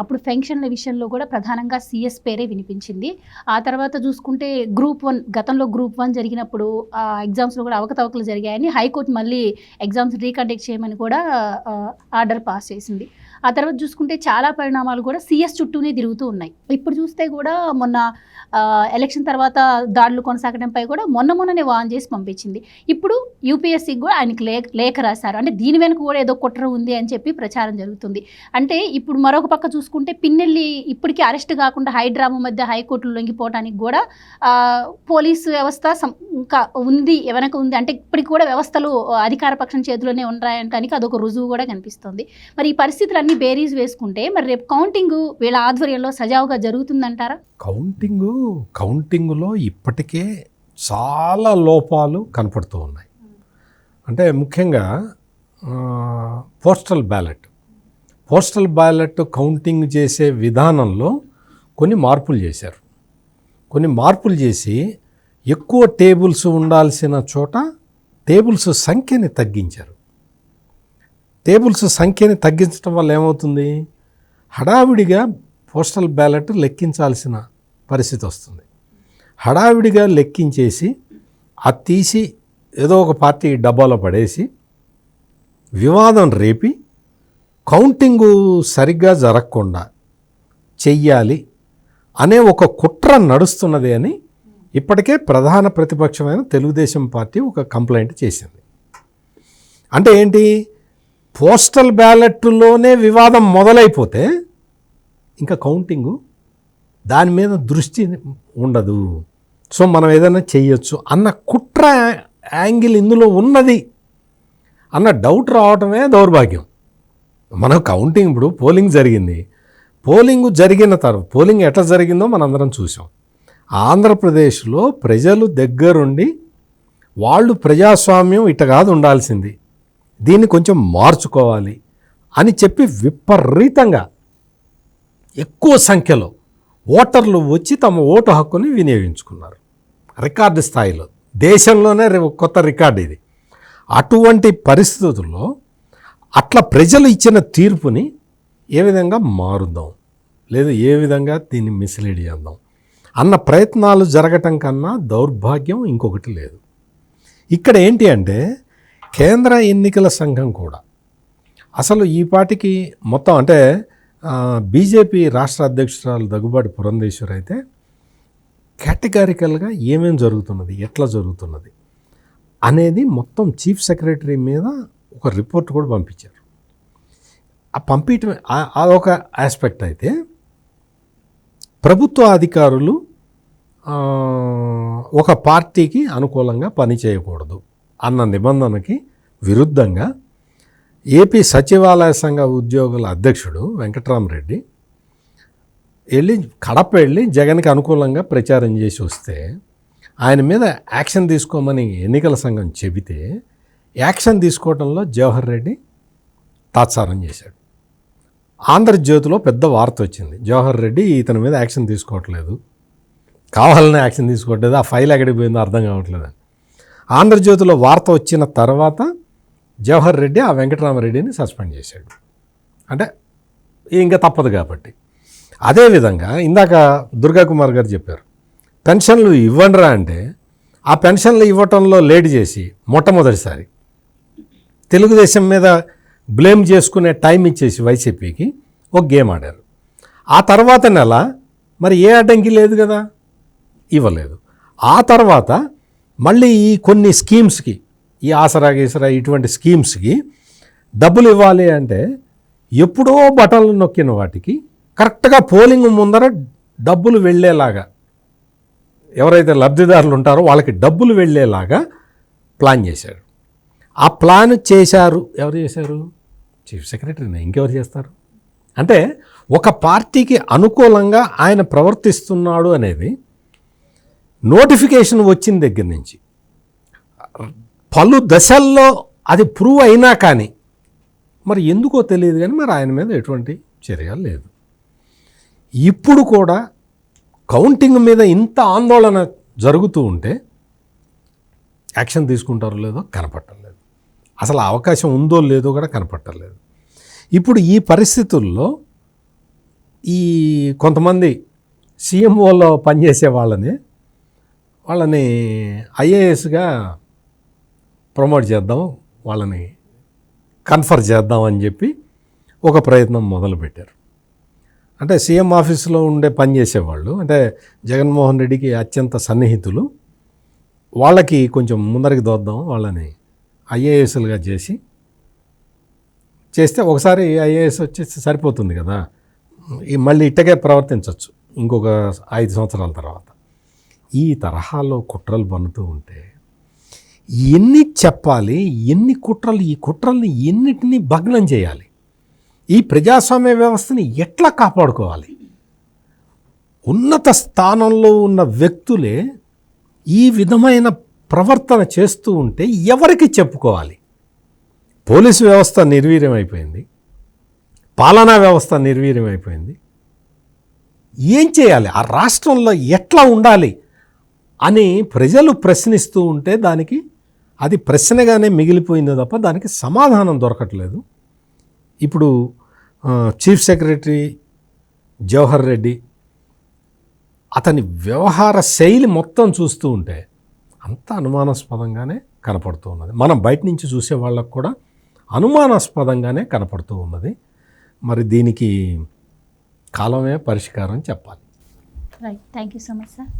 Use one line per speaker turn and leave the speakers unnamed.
అప్పుడు పెన్షన్ల విషయంలో కూడా ప్రధానంగా సిఎస్ పేరే వినిపించింది. ఆ తర్వాత చూసుకుంటే గ్రూప్ వన్ గతంలో గ్రూప్ వన్ జరిగినప్పుడు ఆ ఎగ్జామ్స్లో కూడా అవకతవకలు జరిగాయని హైకోర్టు మళ్ళీ ఎగ్జామ్స్ రీకండక్ట్ చేయమని కూడా ఆర్డర్ పాస్ చేసింది. ఆ తర్వాత చూసుకుంటే చాలా పరిణామాలు కూడా సిఎస్ చుట్టూనే తిరుగుతూ ఉన్నాయి. ఇప్పుడు చూస్తే కూడా మొన్న ఎలక్షన్ తర్వాత దాడులు కొనసాగడంపై కూడా మొన్న మొన్ననే వాన్ చేసి పంపించింది. ఇప్పుడు యూపీఎస్సీకి కూడా ఆయనకి లేఖ లేఖ రాశారు. అంటే దీని వెనుక కూడా ఏదో కుట్ర ఉంది అని చెప్పి ప్రచారం జరుగుతుంది. అంటే ఇప్పుడు మరొక పక్క చూసుకుంటే పిన్నెల్లి ఇప్పటికీ అరెస్ట్ కాకుండా హైడ్రామా మధ్య హైకోర్టులో లొంగిపోవడానికి కూడా పోలీసు వ్యవస్థ సం- ఇంకా ఉంది వెనక ఉంది. అంటే ఇప్పటికి కూడా వ్యవస్థలు అధికార పక్షం చేతిలోనే ఉన్నాయంటానికి అదొక రుజువు కూడా కనిపిస్తుంది. మరి ఈ పరిస్థితులన్నీ బేరీజ్ వేసుకుంటే మరి రేపు కౌంటింగ్ వీళ్ళ ఆధ్వర్యంలో సజావుగా జరుగుతుందంటారా?
కౌంటింగు కౌంటింగులో ఇప్పటికే చాలా లోపాలు కనపడుతూ ఉన్నాయి. అంటే ముఖ్యంగా postal ballot. Postal ballot counting చేసే విధానంలో కొన్ని మార్పులు చేశారు. కొన్ని మార్పులు చేసి ఎక్కువ టేబుల్స్ ఉండాల్సిన చోట టేబుల్స్ సంఖ్యని తగ్గించారు. టేబుల్స్ సంఖ్యని తగ్గించడం వల్ల ఏమవుతుంది? హడావిడిగా పోస్టల్ బ్యాలెట్ లెక్కించాల్సిన పరిస్థితి వస్తుంది. హడావిడిగా లెక్కించేసి అది తీసి ఏదో ఒక పార్టీ డబ్బాలో పడేసి వివాదం రేపి కౌంటింగు సరిగ్గా జరగకుండా చెయ్యాలి అనే ఒక కుట్ర నడుస్తున్నది అని ఇప్పటికే ప్రధాన ప్రతిపక్షమైన తెలుగుదేశం పార్టీ ఒక కంప్లైంట్ చేసింది. అంటే ఏంటి? పోస్టల్ బ్యాలెట్లోనే వివాదం మొదలైపోతే ఇంకా కౌంటింగు దాని మీద దృష్టి ఉండదు. సో మనం ఏదైనా చేయొచ్చు అన్న కుట్ర యాంగిల్ ఇందులో ఉన్నది అన్న డౌట్ రావటమే దౌర్భాగ్యం. మనం కౌంటింగ్ ఇప్పుడు పోలింగ్ జరిగింది. పోలింగ్ జరిగిన తర్వాత పోలింగ్ ఎట్లా జరిగిందో మనందరం చూసాం ఆంధ్రప్రదేశ్లో ప్రజలు దగ్గరుండి వాళ్ళు ప్రజాస్వామ్యం ఇట కాదు ఉండాల్సింది. దీన్ని కొంచెం మార్చుకోవాలి అని చెప్పి విపరీతంగా ఎక్కువ సంఖ్యలో ఓటర్లు వచ్చి తమ ఓటు హక్కుని వినియోగించుకున్నారు. రికార్డు స్థాయిలో. దేశంలోనే కొత్త రికార్డు ఇది. అటువంటి పరిస్థితుల్లో అట్లా ప్రజలు ఇచ్చిన తీర్పుని ఏ విధంగా మారుద్దాం? లేదా ఏ విధంగా దీన్ని మిస్లీడ్ చేద్దాం? అన్న ప్రయత్నాలు జరగటం కన్నా దౌర్భాగ్యం ఇంకొకటి లేదు. ఇక్కడ ఏంటి అంటే కేంద్ర ఎన్నికల సంఘం కూడా అసలు ఈ పాటికి మొత్తం అంటే బీజేపీ రాష్ట్ర అధ్యక్షురాలు దగ్గుబాటి పురంధేశ్వర్ అయితే కేటగారికల్గా ఏమేం జరుగుతున్నది ఎట్లా జరుగుతున్నది అనేది మొత్తం చీఫ్ సెక్రటరీ మీద ఒక రిపోర్ట్ కూడా పంపించారు. ఆ పంపించడం అదొక ఆస్పెక్ట్ అయితే ప్రభుత్వ అధికారులు ఒక పార్టీకి అనుకూలంగా పని చేయకూడదు అన్న నిబంధనకి విరుద్ధంగా ఏపీ సచివాలయ సంఘ ఉద్యోగుల అధ్యక్షుడు వెంకట్రామరెడ్డి వెళ్ళి కడప వెళ్ళి జగన్కి అనుకూలంగా ప్రచారం చేసి వస్తే ఆయన మీద యాక్షన్ తీసుకోమని ఎన్నికల సంఘం చెబితే యాక్షన్ తీసుకోవడంలో జవహర్ రెడ్డి తాత్సారం చేశాడు. ఆంధ్రజ్యోతిలో పెద్ద వార్త వచ్చింది. జవహర్ రెడ్డి ఇతని మీద యాక్షన్ తీసుకోవట్లేదు. కావాలనే యాక్షన్ తీసుకోవట్లేదు. ఆ ఫైల్ ఎక్కడికి పోయిందో అర్థం కావట్లేదు అని ఆంధ్రజ్యోతిలో వార్త వచ్చిన తర్వాత జవహర్ రెడ్డి ఆ వెంకటరామరెడ్డిని సస్పెండ్ చేశాడు. అంటే ఇంకా తప్పదు కాబట్టి. అదేవిధంగా ఇందాక దుర్గా కుమార్ గారు చెప్పారు పెన్షన్లు ఇవ్వండిరా అంటే ఆ పెన్షన్లు ఇవ్వటంలో లేట్ చేసి మొట్టమొదటిసారి తెలుగుదేశం మీద బ్లేమ్ చేసుకునే టైం ఇచ్చేసి వైసీపీకి ఒక గేమ్ ఆడారు. ఆ తర్వాత నెల మరి ఏ అడ్డంకి లేదు కదా? ఇవ్వలేదు. ఆ తర్వాత మళ్ళీ ఈ కొన్ని స్కీమ్స్కి ఈ ఆసరా గీసరా ఇటువంటి స్కీమ్స్కి డబ్బులు ఇవ్వాలి అంటే ఎప్పుడో బటన్లు నొక్కిన వాటికి కరెక్ట్గా పోలింగ్ ముందర డబ్బులు వెళ్ళేలాగా ఎవరైతే లబ్ధిదారులు ఉంటారో వాళ్ళకి డబ్బులు వెళ్ళేలాగా ప్లాన్ చేశాడు. ఆ ప్లాన్ చేశారు. ఎవరు చేశారు? చీఫ్ సెక్రటరీనే ఇంకెవరు చేస్తారు? అంటే ఒక పార్టీకి అనుకూలంగా ఆయన ప్రవర్తిస్తున్నాడు అనేది నోటిఫికేషన్ వచ్చిన దగ్గర నుంచి. పలు దశల్లో అది ప్రూవ్ అయినా కానీ మరి ఎందుకో తెలియదు కానీ మరి ఆయన మీద ఎటువంటి చర్య లేదు. ఇప్పుడు కూడా కౌంటింగ్ మీద ఇంత ఆందోళన జరుగుతూ ఉంటే యాక్షన్ తీసుకుంటారో లేదో కనపట్టలేదు అసలు అవకాశం ఉందో లేదో కూడా కనపట్టలేదు. ఇప్పుడు ఈ పరిస్థితుల్లో ఈ కొంతమంది సీఎంఓలో పనిచేసే వాళ్ళని వాళ్ళని ఐఏఎస్గా ప్రమోట్ చేద్దాం వాళ్ళని కన్ఫర్ చేద్దాం అని చెప్పి ఒక ప్రయత్నం మొదలుపెట్టారు. అంటే సీఎం ఆఫీసులో ఉండే పనిచేసేవాళ్ళు అంటే జగన్మోహన్ రెడ్డికి అత్యంత సన్నిహితులు వాళ్ళకి కొంచెం ముందరికి దోద్దాం వాళ్ళని ఐఏఎస్లుగా చేసి చేస్తే ఒకసారి ఐఏఎస్ వచ్చేసి సరిపోతుంది కదా. ఈ మళ్ళీ ఇట్టగే ప్రవర్తించవచ్చు ఇంకొక ఐదు సంవత్సరాల తర్వాత. ఈ తరహాలో కుట్రలు బన్నుతూ ఉంటే ఎన్ని చెప్పాలి ఎన్ని కుట్రలు ఈ కుట్రల్ని ఎన్నిటిని భగ్నం చేయాలి? ఈ ప్రజాస్వామ్య వ్యవస్థని ఎట్లా కాపాడుకోవాలి? ఉన్నత స్థానంలో ఉన్న వ్యక్తులే ఈ విధమైన ప్రవర్తన చేస్తూ ఉంటే ఎవరికి చెప్పుకోవాలి? పోలీసు వ్యవస్థ నిర్వీర్యం అయిపోయింది పాలనా వ్యవస్థ నిర్వీర్యం అయిపోయింది ఏం చేయాలి? ఆ రాష్ట్రంలో ఎట్లా ఉండాలి? అని ప్రజలు ప్రశ్నిస్తూ ఉంటే దానికి అది ప్రశ్నగానే మిగిలిపోయింది తప్ప దానికి సమాధానం దొరకట్లేదు. ఇప్పుడు చీఫ్ సెక్రటరీ జవహర్ రెడ్డి అతని వ్యవహార శైలి మొత్తం చూస్తూ ఉంటే అంత అనుమానాస్పదంగానే కనపడుతూ ఉన్నది. మనం బయట నుంచి చూసే వాళ్ళకు కూడా అనుమానాస్పదంగానే కనపడుతూ ఉన్నది. మరి దీనికి కాలమే పరిష్కారం చెప్పాలి.
Right thank you so much sir